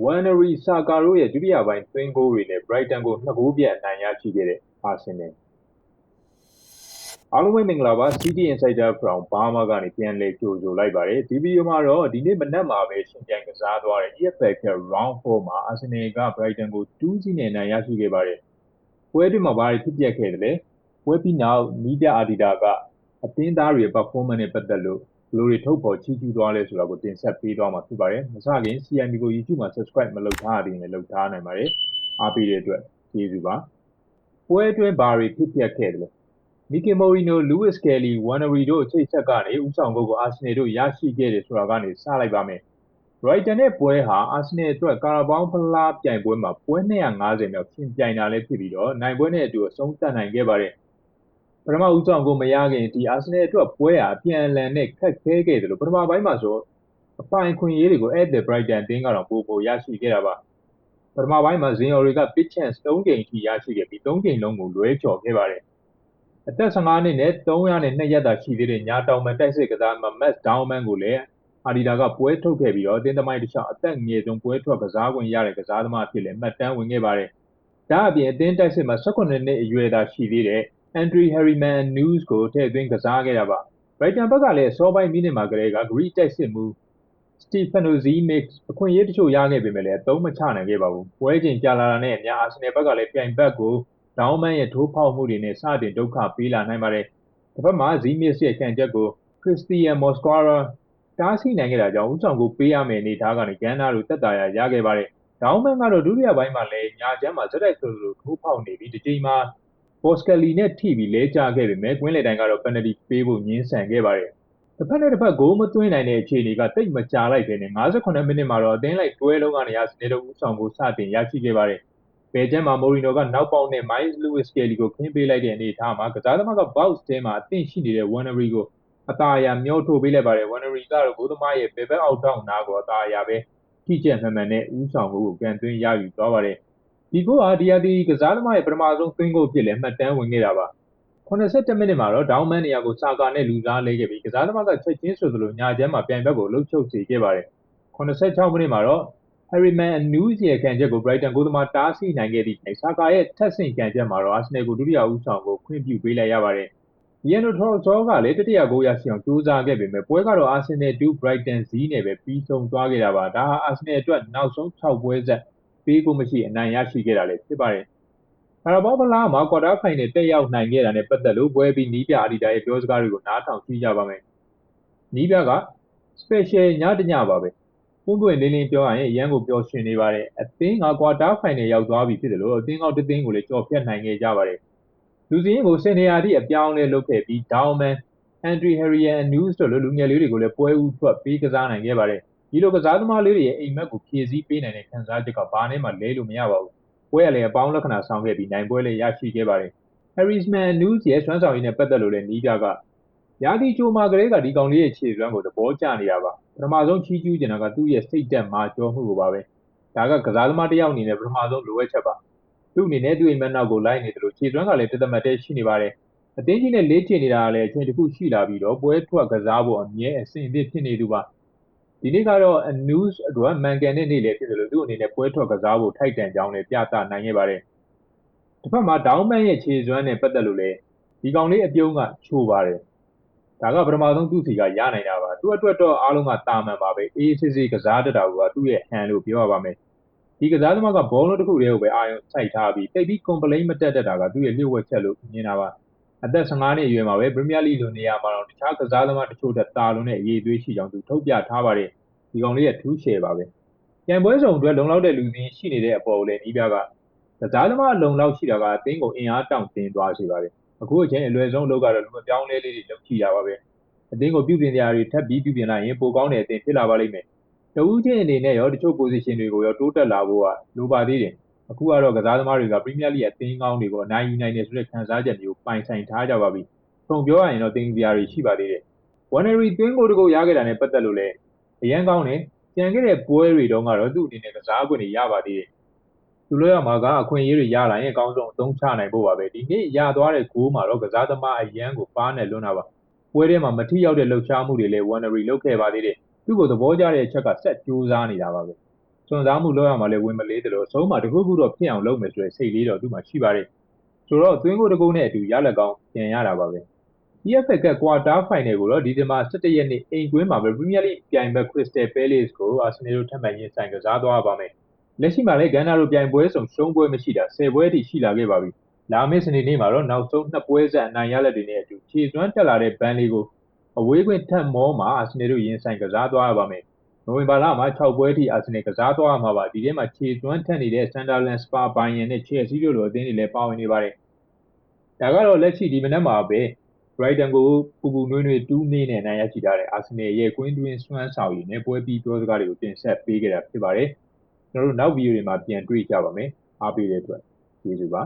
Wannery Saka တို့ရဲ့ဒုတိယပိုင်းသွင်းဂိုးတွေနဲ့ Brighton ကို2ဂိုးပြတ်အနိုင်ရရှိခဲ့တဲ့ Arsenal အားလုံးပဲမင်္ဂလာပါ City Insider from Burma ကနေပြန်လည်ကြိုဆိုလိုက်ပါတယ်ဒီဗီဒီယိုမှာတော့ဒီနေ့မနက်မှာပဲရှင်ပြိုင်ကစားသွားတဲ့ EFL Cup Round 4မှာ Arsenal က Brighton ကို2-0နဲ့အနိုင်ရရှိခဲ့ပါတယ်ပွဲတွင်မှာဘာတွေဖြစ်ပျက်ခဲ့သလဲပွဲပြီးနောက်နီးပြအာဒီတာကအသင်းသားတွေရဲ့ performance နဲ့ပတ်သက်လို့ ဘယ်လိုတွေထုတ်ဖော်ချီးကျူးသွားလဲဆိုတာကိုတင်ဆက်ပေးသွားမှာဖြစ်ပါတယ်မစခင် CMB ကို YouTube မှာ subscribe မလုပ်ထားသေးရင်လည်းလုပ်ထားနိုင်ပါတယ်အားပေးတဲ့အတွက်ကျေးဇူးပါပွဲအတွင်းဘာတွေဖြစ်ပျက်ခဲ့သလဲမီကီမိုရီနိုလူးဝစ်ကယ်လီဝမ်နရီတို့ချိတ်ဆက်ကနေဥဆောင်ကုတ်ကိုအာဆင်နယ်တို့ရရှိခဲ့တယ်ဆိုတာကနေစလိုက်ပါမယ်ဘရိုက်တန်ရဲ့ပွဲဟာအာဆင်နယ်အတွက်ကာရာဘောင်းဖလားပြိုင်ပွဲမှာပွဲ250မြောက်ရှင်ပြိုင်တာလည်းဖြစ်ပြီးတော့နိုင်ပွဲနဲ့အတူအဆုံးသတ်နိုင်ခဲ့ပါတယ် ပထမဦးဆောင်ကိုမရခင်ဒီအာဆင်နယ်အတွက်ပွဲဟာအပြန်အလှန်နဲ့ခက်ခဲခဲ့တယ်လို့ပထမပိုင်းမှာဆိုအပိုင်ခွင့်ရေးတွေကိုအဲ့ဒီဘရိုက်တန်တင်းကတော့ပို့ပို့ရရှိခဲ့တာပါပထမပိုင်းမှာဇင်အော်တွေက pitch chance 3ချိန်ထိရရှိခဲ့ပြီး3ချိန်လုံးကိုလွဲချော်ခဲ့ပါတယ်အသက်15နှစ်နဲ့302ရက်သာရှိသေးတဲ့ညာတောင်မန်တိုက်စစ်ကစားမမတ်ဒေါင်းမန်ကိုလည်းအာဒီတာကပွဲထုတ်ခဲ့ပြီးတော့အသင်းသမိုင်းတစ်လျှောက်အသက်ငယ်ဆုံးပွဲထွက်ကစားခွင့်ရတဲ့ကစားသမားအဖြစ်လည်းမှတ်တမ်းဝင်ခဲ့ပါတယ်။ဒါအပြင်အသင်းတိုက်စစ်မှာ18နှစ်အရွယ်သာရှိသေးတဲ့ Andre Harriman News ကိုထည့်သွင်းကစားခဲ့တာပါ။ Brighton ဘက်ကလည်းအစောပိုင်းမိနစ်မှာကလေးက Greek တိုက်စစ်မှု Stefano Zimic အခွင့်အရေးတချို့ရခဲ့ပေမဲ့လည်းအသုံးမချနိုင်ခဲ့ပါဘူး။ပွဲချိန်ကြာလာတာနဲ့အမျှအာဆင်နယ်ဘက်ကလည်းပြိုင်ဘက်ကိုဒေါင်းမန်ရဲ့ထိုးဖောက်မှုတွေနဲ့စတင်ဒုက္ခပေးလာနိုင်ပါတယ်။တစ်ဖက်မှာဇီမစ်ရဲ့ခံချက်ကိုခရစ္စတီယန်မော်စကွာရာတားဆီးနိုင်ခဲ့တာကြောင့်ဦးဆောင်ကိုပေးရမယ့်အနေအထားကနေဂန်နာတို့တက်တာရရခဲ့ပါတယ်။ဒေါင်းမန်ကတော့ဒုတိယပိုင်းမှာလည်းညာချမ်းမှာဇက်တိုက်ဆိုလိုထိုးဖောက်နေပြီးဒီချိန်မှာ ဘော့စကလီနဲ့ထိပြီးလဲကျခဲ့ပေမဲ့ကွင်းလေတိုင်ကတော့ပန်နတီပေးဖို့ညှင်းဆန်ခဲ့ပါတယ်။တစ်ဖက်နဲ့တစ်ဖက်ဂိုးမသွင်းနိုင်တဲ့အခြေအနေကတိတ်မကြာလိုက်ပဲနဲ့58မိနစ်မှာတော့အသင်းလိုက်တွဲလုံးကနေအစနေတို့ဦးဆောင်ကိုစတင်ရရှိခဲ့ပါတယ်ဘယ်ကျမ်းမှာမိုရီနိုကနောက်ပေါက်နဲ့ Miles Lewis Kelly ကိုခင်းပေးလိုက်တဲ့အနေအထားမှာကစားသမားက box ထဲမှာအသင့်ရှိနေတဲ့ Wannery ကိုအသာအရာမျောထိုးပေးလိုက်ပါတယ် Wannery ကတော့ဂိုးသမားရဲ့ဘယ်ဘက်အောက်ထောက်နာကိုအသာအရာပဲထိကျက်မှန်မှန်နဲ့ဦးဆောင်ကိုကန်သွင်းရယူသွားပါတယ် ဒီဂိုးဟာဒီယာဒီကစားသမားရဲ့ပထမဆုံးသွင်းဂိုးဖြစ်လဲမှတ်တမ်းဝင်ခဲ့တာပါ82မိနစ်မှာတော့ဒေါင်းမန်နေရာကိုစာကာနဲ့လူစားလဲခဲ့ပြီးကစားသမားကချက်ချင်းဆိုသလိုညာချမ်းမှာပြိုင်ဘက်ကိုလှုပ်ချုပ်စေခဲ့ပါတယ်86မိနစ်မှာတော့ Harriman News ရဲ့ခံချက်ကို Brighton ကိုသမားတားဆီးနိုင်ခဲ့သည့်တိုင်ဆာကာရဲ့ထက်ဆင့်ခံချက်မှာတော့ Arsenal ကိုဒုတိယဦးဆောင်ကိုခွင့်ပြုပေးလိုက်ရပါတယ်။ Ian Trossard ကလည်းတတိယဂိုးရရှိအောင်ကြိုးစားခဲ့ပေမဲ့ပွဲကတော့ Arsenal 2 Brighton 0နဲ့ပဲပြီးဆုံးသွားခဲ့တာပါ။ဒါဟာ Arsenal အတွက်နောက်ဆုံး6ပွဲဆက် ပေးကိုမရှိအနိုင်ရရှိခဲ့တာလည်းဖြစ်ပါတယ်။ကာရာဘောဖလားမှာကွာတားဖိုင်နယ်တက်ရောက်နိုင်ခဲ့တာနဲ့ပတ်သက်လို့ပွဲပြီးနီးပြအာဒီတာရဲ့ပြောစကားတွေကိုနားထောင်ကြည့်ကြပါမယ်။နီးပြက special ညတညပါပဲ။ပွင့်ပွင့်လင်းလင်းပြောရရင်အရန်ကိုပျော်ရွှင်နေပါတယ်အသင်းကကွာတားဖိုင်နယ်ရောက်သွားပြီဖြစ်တယ်လို့အသင်းကောက်တသင်းကိုလည်းကြော်ဖြတ်နိုင်ခဲ့ကြပါတယ်လူစည်းကိုစင်နေရာတိအပြောင်းလဲလုပ်ခဲ့ပြီးဒေါင်းမန်အန်ဒရီဟရီယန်နူးစ်တို့လိုလူငယ်လေးတွေကိုလည်းပွဲဦးထွက်ပေးကစားနိုင်ခဲ့ပါတယ် ဒီလိုကစားသမားလေးတွေရဲ့အိမ်မက်ကိုဖြည့်ဆည်းပေးနိုင်တဲ့ခံစားချက်ကဘာနဲ့မှလဲလို့မရပါဘူးပွဲကလည်းအပေါင်းလက္ခဏာဆောင်ခဲ့ပြီးနိုင်ပွဲလည်းရရှိခဲ့ပါတယ် Harrisman News ရဲ့ဆွမ်းဆောင်ရည်နဲ့ပတ်သက်လို့လည်းနီးပြကရာသီချိုမှာကလေးကဒီကောင်လေးရဲ့ခြေစွမ်းကိုသဘောကျနေတာပါပထမဆုံးချီးကျူးကျင်တာကသူ့ရဲ့စိတ်တက်မာကျောမှုကိုပါပဲဒါကကစားသမားတစ်ယောက်အနေနဲ့ပထမဆုံးလိုအပ်ချက်ပါသူ့အနေနဲ့သူ့အိမ်မက်နောက်ကိုလိုက်နေတယ်လို့ခြေစွမ်းကလည်းတသက်မတည်းရှိနေပါတယ်အတင်းကြီးနဲ့လေးချင်နေတာကလည်းအချိန်တစ်ခုရှိလာပြီးတော့ပွဲထွက်ကစားဖို့အမြဲအဆင်အသင့်ဖြစ်နေသူပါ ဒီနေ့ကတော့ news အတွက် မှန်ကန်တဲ့နေ့လည်းဖြစ်တယ်လို့သူ့အနေနဲ့ပွဲထွက်ကစားဖို့ထိုက်တန်ကြောင်းလည်းပြသနိုင်ခဲ့ပါတယ်တစ်ဖက်မှာဒေါင်းမန်ရဲ့ခြေစွမ်းနဲ့ပတ်သက်လို့လည်းဒီကောင်လေးအပြုံးကချိုးပါတယ်ဒါကပထမဆုံးသူ့စီကရနိုင်တာပါသူ့အတွက်တော့အားလုံးကတာမန်ပါပဲအေးစစ်စစ်ကစားတတ်တာကသူ့ရဲ့ဟန်လို့ပြောရပါမယ်ဒီကစားသမားကဘောလုံးတစ်ခုတည်းကိုပဲအာရုံစိုက်ထားပြီးတိတ်ပြီး complain မတက်တတ်တာကသူ့ရဲ့လျှို့ဝှက်ချက်လို့မြင်တာပါ အသက်15နှစ်အရွယ်မှာပဲပရီးမီးယားလိလိုနေရာမှာတော့တခြားကစားသမားတချို့ထက်တာလွန်တဲ့အရေးအသွေးရှိကြောင်း သူထုတ်ပြထားပါတယ် ဒီကောင်လေးရဲ့ ထူးရှယ်ပါပဲကြံပွဲဆောင်အတွက် လုံလောက်တဲ့လူစင်းရှိနေတဲ့အပေါ်ကိုလည်းဤပြက ကစားသမားလုံလောက်ရှိတာက အသင်းကို အင်အားတောင့်တင်းသွားစေပါတယ် အခုအချိန် အလွယ်ဆုံးလုပ်ကတော့ လူအပြောင်းလဲလေးတွေ လုပ်ကြည့်တာပါပဲ အသင်းကိုပြုပြင်တရားတွေ ထပ်ပြီးပြုပြင်လိုက်ရင် ပိုကောင်းတဲ့အသင်းဖြစ်လာပါလိမ့်မယ်။တဦးချင်းအနေနဲ့ရော တချို့ position တွေကိုရော တိုးတက်လာဖို့က လိုပါသေးတယ်။ အခုကတော့ကစားသမားတွေက Premier League အသင်းကောင်းတွေကိုအနိုင်ယူနိုင်တယ်ဆိုတဲ့ခံစားချက်မျိုးပိုင်ဆိုင်ထားကြပါပြီ။ထုံပြောရရင်တော့တင်ပြတွေရှိပါသေးတယ်။ Wannery သွင်းကိုတကုတ်ရခဲ့တာနဲ့ပတ်သက်လို့လည်းအရန်ကောင်းတယ်။ကြံခဲ့တဲ့ပွဲတွေတုန်းကတော့သူ့အနေနဲ့ကစားခွင့်တွေရပါသေးတယ်။သူလို့ရမှာကအခွင့်အရေးတွေရလာရင်အကောင်းဆုံးအသုံးချနိုင်ဖို့ပါပဲ။ဒီနေ့ရသွားတဲ့ဂိုးမှာတော့ကစားသမားအရန်ကိုပါနဲ့လွန်းတာပါပွဲထဲမှာမထိရောက်တဲ့လှုပ်ရှားမှုတွေလည်း Wannery လုပ်ခဲ့ပါသေးတယ်။သူ့ကိုသဘောကျတဲ့အချက်ကဆက်ကြိုးစားနေတာပါပဲ။ စွန့်စားမှုလောက်ရမှာလည်းဝင်မလေးတယ်လို့အဆုံးမှာတခုခုတော့ဖြစ်အောင်လုပ်မယ်ဆိုတဲ့စိတ်လေးတော့သူ့မှာရှိပါတယ်ဆိုတော့သွင်းကိုတကုန်းနဲ့အတူရလက်ကောင်းပြန်ရတာပါပဲ EFL ကကွာတာဖိုင်နယ်ကိုတော့ဒီဇင်ဘာ17ရက်နေ့အိမ်ကွင်းမှာပဲပရီးမီးယားလိပြိုင်ဘက် Crystal Palace ကိုအာဆင်နယ်တို့ထပ်မံရင်ဆိုင်ကစားသွားပါမယ်လက်ရှိမှာလည်းဂန်နာတို့ပြိုင်ပွဲဆောင်ရှုံးပွဲမရှိတာ10ပွဲအထိရှိလာခဲ့ပါပြီလာမယ့်စနေနေ့မှာတော့နောက်ဆုံးနှစ်ပွဲဆက်အနိုင်ရလက်တွေနဲ့အတူခြေစွမ်းတက်လာတဲ့ဘန်လီကိုအဝေးကွင်းထက်မောမှာအာဆင်နယ်တို့ရင်ဆိုင်ကစားသွားရပါမယ် နိုဝင်ဘာလမှာ6ပွဲထိအာဆင်နယ်ကစားသွားမှာပါဒီထဲမှာခြေစွမ်းထက်နေတဲ့ဆန်ဒါလန်စပါဘိုင်ယန်နဲ့ချယ်ဆီတို့လိုအသင်းတွေလည်းပါဝင်နေပါတယ်ဒါကတော့လက်ရှိဒီမနက်မှာပဲ Brighton ကိုပူပူနွေးနွေး2နေနဲ့နိုင်ရရှိထားတဲ့ Arsenal ရဲ့ကွင်းတွင်းစွမ်းဆောင်ရည်နဲ့ပွဲပြီးပြောစကားတွေကိုတင်ဆက်ပေးခဲ့တာဖြစ်ပါတယ်ကျွန်တော်တို့နောက်ဗီဒီယိုတွေမှာပြန်တွေ့ကြပါမယ်အားပေးတဲ့အတွက်ကျေးဇူးပါ